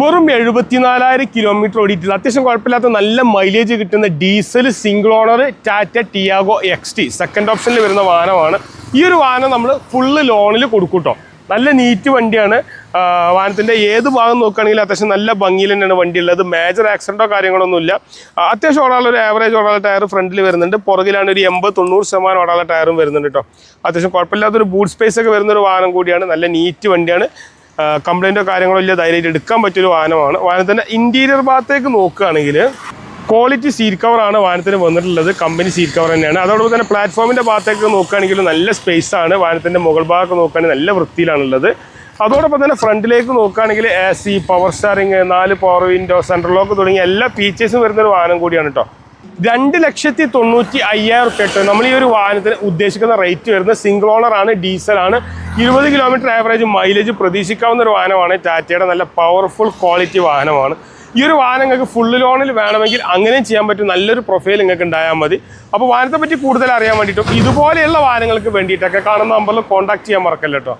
വെറും എഴുപത്തിനാലായിരം കിലോമീറ്റർ ഓടിയിട്ടുള്ള അത്യാവശ്യം കുഴപ്പമില്ലാത്ത നല്ല മൈലേജ് കിട്ടുന്ന diesel single owner Tata Tiago X T second ഓപ്ഷനിൽ വരുന്ന വാഹനമാണ്. ഈ ഒരു വാഹനം നമ്മൾ ഫുള്ള് ലോണിൽ കൊടുക്കൂട്ടോ. നല്ല നീറ്റ് വണ്ടിയാണ്. വാഹനത്തിന്റെ ഏത് ഭാഗം നോക്കുകയാണെങ്കിലും അത്യാവശ്യം നല്ല ഭംഗിയിൽ തന്നെയാണ് വണ്ടി ഉള്ളത്. മേജർ ആക്സിഡന്റോ കാര്യങ്ങളൊന്നുമില്ല. അത്യാവശ്യം ഓടാനുള്ള ഒരു ആവറേജ് ഓടാനുള്ള ടയർ ഫ്രണ്ടിൽ വരുന്നുണ്ട്. പുറകിലാണ് ഒരു എൺപത് തൊണ്ണൂറ് ശതമാനം ഓടാനുള്ള ടയറും വരുന്നുണ്ട് കേട്ടോ അത്യാവശ്യം കുഴപ്പമില്ലാത്തൊരു ബൂട്ട് സ്പേസ് ഒക്കെ വരുന്ന ഒരു വാഹനം കൂടിയാണ്. നല്ല നീറ്റ് വണ്ടിയാണ്. കംപ്ലൈന്റോ കാര്യങ്ങളോ ഇല്ല ധൈര്യമായിട്ട് എടുക്കാൻ പറ്റിയൊരു വാഹനമാണ്. വാഹനത്തിന്റെ ഇന്റീരിയർ ഭാഗത്തേക്ക് നോക്കുകയാണെങ്കിൽ ക്വാളിറ്റി സീറ്റ് കവറാണ് വാഹനത്തിന് വന്നിട്ടുള്ളത്. കമ്പനി സീറ്റ് കവർ തന്നെയാണ്. അതോടൊപ്പം തന്നെ പ്ലാറ്റ്ഫോമിന്റെ ഭാഗത്തേക്ക് നോക്കുകയാണെങ്കിൽ നല്ല സ്പേസ് ആണ്. വാഹനത്തിന്റെ മുകൾ ഭാഗമൊക്കെ നോക്കുകയാണെങ്കിൽ നല്ല വൃത്തിയിലാണുള്ളത്. അതോടൊപ്പം തന്നെ ഫ്രണ്ടിലേക്ക് നോക്കുകയാണെങ്കിൽ എ സി പവർ സ്റ്റാറിങ് നാല് പവർ വിൻഡോ സെൻട്രൽ ലോക്ക് തുടങ്ങിയ എല്ലാ ഫീച്ചേഴ്സും വരുന്ന ഒരു വാഹനം കൂടിയാണ് കേട്ടോ രണ്ട് ലക്ഷത്തി തൊണ്ണൂറ്റി അയ്യായിരം റുപ്യ നമ്മൾ ഈ ഒരു വാഹനത്തിന് ഉദ്ദേശിക്കുന്ന റേറ്റ് വരുന്നത് സിംഗിൾ ഓണർ ആണ് ഡീസൽ ആണ്. ഇരുപത് കിലോമീറ്റർ ആവറേജ് മൈലേജ് പ്രതീക്ഷിക്കാവുന്ന ഒരു വാഹനമാണ്. ടാറ്റയുടെ നല്ല പവർഫുൾ ക്വാളിറ്റി വാഹനമാണ്. ഈ ഒരു വാഹനം നിങ്ങൾക്ക് ഫുൾ ലോണിൽ വേണമെങ്കിൽ അങ്ങനെയും ചെയ്യാൻ പറ്റും. നല്ലൊരു പ്രൊഫൈൽ നിങ്ങൾക്ക് ഉണ്ടായാൽ മതി. അപ്പോൾ വാഹനത്തെ പറ്റി കൂടുതൽ അറിയാൻ വേണ്ടിയിട്ടും ഇതുപോലെയുള്ള വാഹനങ്ങൾക്ക് വേണ്ടിയിട്ടൊക്കെ കാണുന്ന നമ്പറിൽ കോൺടാക്ട് ചെയ്യാൻ മറക്കല്ലോ